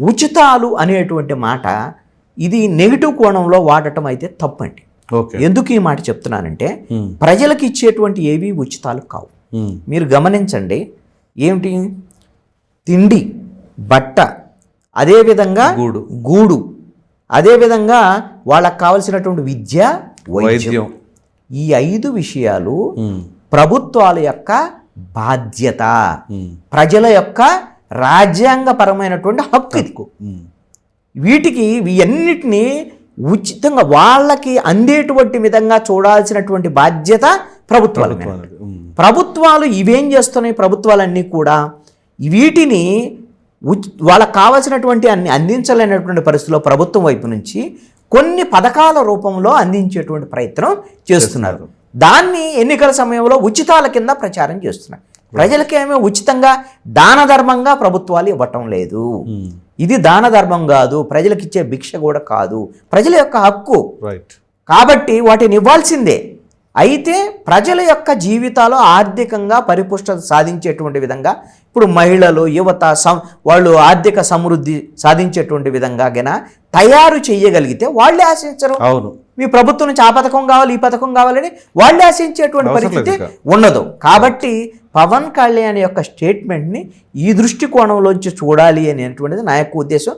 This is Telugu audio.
ఉచితాలు అనేటువంటి మాట ఇది నెగిటివ్ కోణంలో వాడటం అయితే తప్పండి. ఓకే. ఎందుకు ఈ మాట చెప్తున్నానంటే ప్రజలకు ఇచ్చేటువంటి ఏవి ఉచితాలు కావు. మీరు గమనించండి ఏమిటి? తిండి బట్ట అదేవిధంగా గూడు. గూడు అదేవిధంగా వాళ్ళకు కావలసినటువంటి విద్య వైద్యం. ఈ ఐదు విషయాలు ప్రభుత్వాల యొక్క బాధ్యత. ప్రజల యొక్క రాజ్యాంగపరమైనటువంటి హక్కు ఇది వీటికి ఇవన్నిటినీ ఉచితంగా వాళ్ళకి అందేటువంటి విధంగా చూడాల్సినటువంటి బాధ్యత ప్రభుత్వాల ప్రభుత్వాలు ఇవేం చేస్తున్నాయి? ప్రభుత్వాలన్నీ కూడా వీటిని వాళ్ళకి కావాల్సినటువంటి అన్ని అందించలేనటువంటి పరిస్థితిలో ప్రభుత్వం వైపు నుంచి కొన్ని పథకాల రూపంలో అందించేటువంటి ప్రయత్నం చేస్తున్నారు. దాన్ని ఎన్నికల సమయంలో ఉచితాల కింద ప్రచారం చేస్తున్నారు. ప్రజలకేమో ఉచితంగా దాన ధర్మంగా ప్రభుత్వాలు ఇవ్వటం లేదు. ఉమ్, ఇది దాన ధర్మం కాదు ప్రజలకు ఇచ్చే భిక్ష కూడా కాదు. ప్రజల యొక్క హక్కు. రైట్ కాబట్టి వాటిని ఇవ్వాల్సిందే. అయితే ప్రజల యొక్క జీవితాలు ఆర్థికంగా పరిపుష్టత సాధించేటువంటి విధంగా ఇప్పుడు మహిళలు యువత సం వాళ్ళు ఆర్థిక సమృద్ధి సాధించేటువంటి విధంగా గన తయారు చేయగలిగితే వాళ్ళే ఆశించరు. అవును. మీ ప్రభుత్వం నుంచి ఆ పథకం కావాలి ఈ పథకం కావాలని వాళ్ళే ఆశించేటువంటి పరిస్థితి ఉండదు. కాబట్టి పవన్ కళ్యాణ్ యొక్క స్టేట్మెంట్ని ఈ దృష్టికోణంలోంచి చూడాలి అనేటువంటిది నా యొక్క ఉద్దేశం.